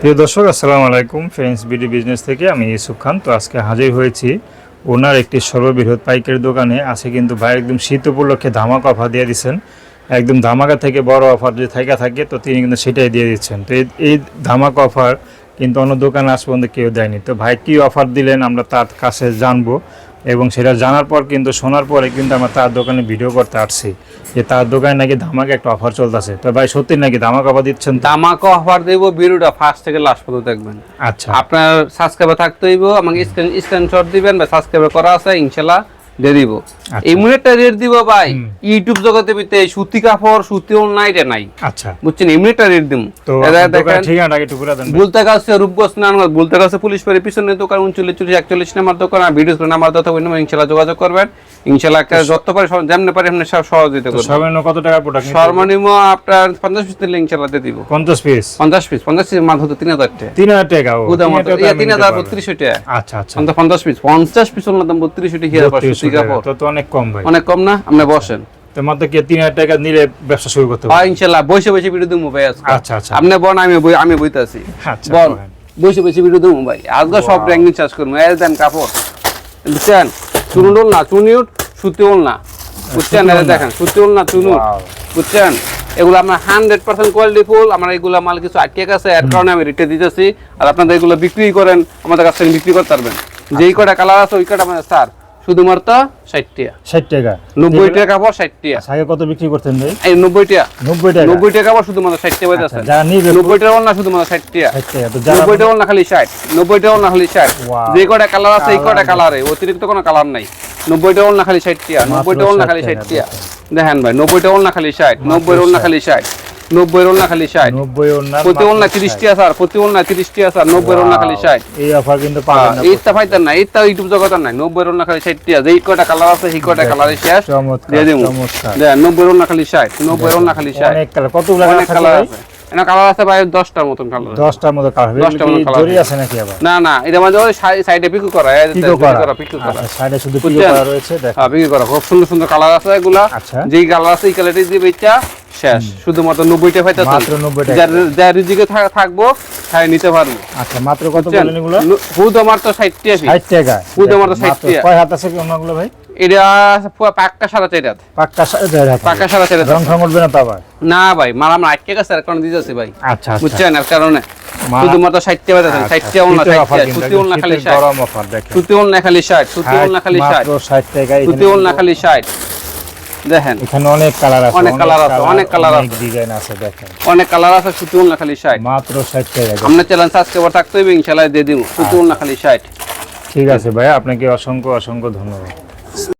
প্রিয় দর্শক, আসসালামু আলাইকুম। ফ্রেন্ডস বিডি বিজনেস থেকে আমি ইউসুফ খান। তো আজকে হাজির হয়েছি ওনার একটি সর্ববৃহৎ পাইকারি দোকানে। আছে কিন্তু ভাই একদম শীত উপলক্ষে ধামাকা অফার দিয়ে দিচ্ছেন। একদম ধামাকা থেকে বড় অফার যদি থাকা থাকে, তো তিনি কিন্তু সেটাই দিয়ে দিচ্ছেন। তো এই- ধামাকা অফার কিন্তু অন্য দোকানে আজ পর্যন্ত কেউ দেয়নি। তো ভাই কী অফার দিলেন আমরা তার কাছে জানব। এবং সেটা জানার পর কিন্তু শোনার পরে কিন্তু আমার তার দোকানে ভিডিও করতে আসছি যে তার দোকানে নাকি ধামাকা একটা অফার চলতেছে। তো ভাই সত্যি নাকি ধামাকা অফার দিচ্ছেন ধামাক অফার দেব ভিডিওটা ফার্স্ট থেকে লাস্ট পর্যন্ত দেখবেন। আচ্ছা। আপনার সাবস্ক্রাইবার থাকতে হইব আমাকে স্ক্রিন স্ক্রিনশট দিবেন বা সাবস্ক্রাইবার করা আছে ইনশাআল্লাহ দিয়ে দিব। আচ্ছা। এমন একটা রেট দিব ভাই। ইউটিউব জগতে বিতে সুতি কাপড় সুতি অনলাইন এটা নাই। আচ্ছা। বুঝছেন? এমন একটা রেট দিব দেখেন ঠিকানাটা একটু বলে দেন। বুলতে গাছে রূপগঞ্জ নারায়ণগঞ্জ। বুলতে গাছে পুলিশ পাড়ি পিছনে দোকান উনচল্লিশ চল্লিশ একচল্লিশ নাম্বার দোকান। আর ভিডিও নাম্বার দত ইনশাল্লাহ যোগাযোগ করবেন। ইনশাল্লাহ একটা যত পারে সব- পারে এমনি সব সহযোগিতা করবেন সর্বনিম্ন কত টাকা প্রোডাক্ট সর্বনিম্ন আপনার পঞ্চাশ পিস দিলে ইনশাল্লাহ দিয়ে দিব। পঞ্চাশ পিস? পঞ্চাশ পিস পঞ্চাশ পিস মাত্র তো তিন হাজার টাকা। তিন হাজার টাকা ও, গুদাম তিন হাজার টাকা আচ্ছা আচ্ছা। অন্তত পঞ্চাশ পিস। পঞ্চাশ পিস ওনার দাম বত্রিশশো টাকা হিয়ার পাঁচশো বত্রিশশো টাকা টাকা, তো তো অনেক কম ভাই। অনেক কম না? আপনি বসেন। মাত্র কি তিন হাজার টাকা নিলে ব্যবসা শুরু করতে পারব ইনশাল্লাহ। বসে বসে ভিডিও দিব ভাই আচ্ছা আচ্ছা। আপনি বন আমি বই আমি বইতাছি। আচ্ছা বসে বসে ভিডিও দিব ভাই। আজকে সব র্যাঙ্কিং চার্জ করব। এর দেন কাপড়। বুঝছেন? চুনুল না চুনিউট সুতি ওল না। বুঝছেন? এর দেখেন সুতি ওল না চুনুট বুঝছেন? এগুলো আপনার হান্ড্রেড পার্সেন্ট কোয়ালিটি ফুল। আমার এগুলো মাল কিছু আটকে গেছে এর কারণে আমি রেটে দিতেছি। আর আপনাদের এগুলো বিক্রি করেন আমাদের কাছ থেকে বিক্রি করতে পারবেন। যেই কটা কালার আছে ওই কটা মানে স্যার শুধুমাত্র ষাট টাকা। ষাট টাকা। নব্বই টাকা কাপড় ষাট টাকা। আগে কত বিক্রি করতেন ভাই? এই নব্বই টাকা। নব্বই টাকা। নব্বই টাকা কাপড় শুধুমাত্র ষাট টাকা আচ্ছা, যারা নিবে টাকা না শুধুমাত্র ষাট টাকা। ষাট টাকা তো যারা নব্বই টাকা না খালি টাকা না. যে কালার আছে এই Colour কালারে অতিরিক্ত কোনো কালার নাই। নব্বই টাকা না খালি ষাট টাকা। নব্বই টাকা না 60 খালি ষাট টাকা, টাকা। দেখেন ভাই নব্বই টাকা না খালি ষাট। নব্বই রোল না খালি ষাট। নব্বই রোল না খালি ষাট। নব্বই ওনার প্রতি ওল না তিরিশ টাকা স্যার প্রতি ওল না রোল খালি ষাট। এই অফার কিন্তু পাবেন না এইটা পাইতেন না এইটা ইউটিউব জগতে নাই। রোল না খালি টাকা যেই কটা কালার আছে কালারে শেষ। দিয়ে দেবো রোল না খালি রোল না খালি ষাট। অনেক কালার কতগুলো কালার কালার আছে কালার আছে। ভাই দশটার মতন কালার মতো কালার দশটার মতো colour জরি আছে। আছে নাকি আবার? না না এটা মাঝে সাইডে পিকু করা এই পিকু করা। করা পিকু করা। আচ্ছা সাইডে শুধু পিকো করা রয়েছে দেখ। হ্যাঁ পিকু করা। খুব সুন্দর সুন্দর কালার আছে এগুলা। আচ্ছা। যেই কালার আছে এই কালারটি দিয়ে বেচা শেষ। শুধুমাত্র নব্বইটা পাইতেছেন? মাত্র 90 টাকা। যার রিজিকে থাকব তাই নিতে পারব। আচ্ছা মাত্র কত? বলেন এগুলো? আমার তো ষাট টাকা। ষাট টাকা। আমার তো 60 টাকা। কয় হাত আছে কি অন্যগুলো ভাই? এটা পাক্কা সাড়ে চার হাত। পাক্কা সা- দেড় হাত। পাক্কা সাড়ে চার হাত রং ফং উঠবে না তো আবার? না ভাই মার আমরা আটকে গেছে আর কারণে দিতেছি ভাই। আচ্ছা আচ্ছা। বুঝছেন? এর কারণে। শুধুমাত্র ষাট টাকা ষাট আচ্ছা, ষাট টাকা সুতি ওল না একদম খালি ষাট। সুতি ওল না খালি ষাট সুতি ওল না খালি ষাট। মাত্র 60 টাকা সুতি ওল না খালি ষাট। দেখেন। এখানে অনেক কালার আছে অনেক colour আছে, অনেক colour অনেক আছে। ডিজাইন আছে দেখেন। অনেক কালার আছে সুতি ওল না খালি ষাট। মাত্র 60 টাকা আপনার চ্যালেঞ্জ সাবস্ক্রাইবার থাকতে হবে ইনশাল্লাহ দিয়ে দিব। সুতি ওল না খালি ষাট। ঠিক আছে ভাই আপনাকে অসংখ্য অসংখ্য ধন্যবাদ।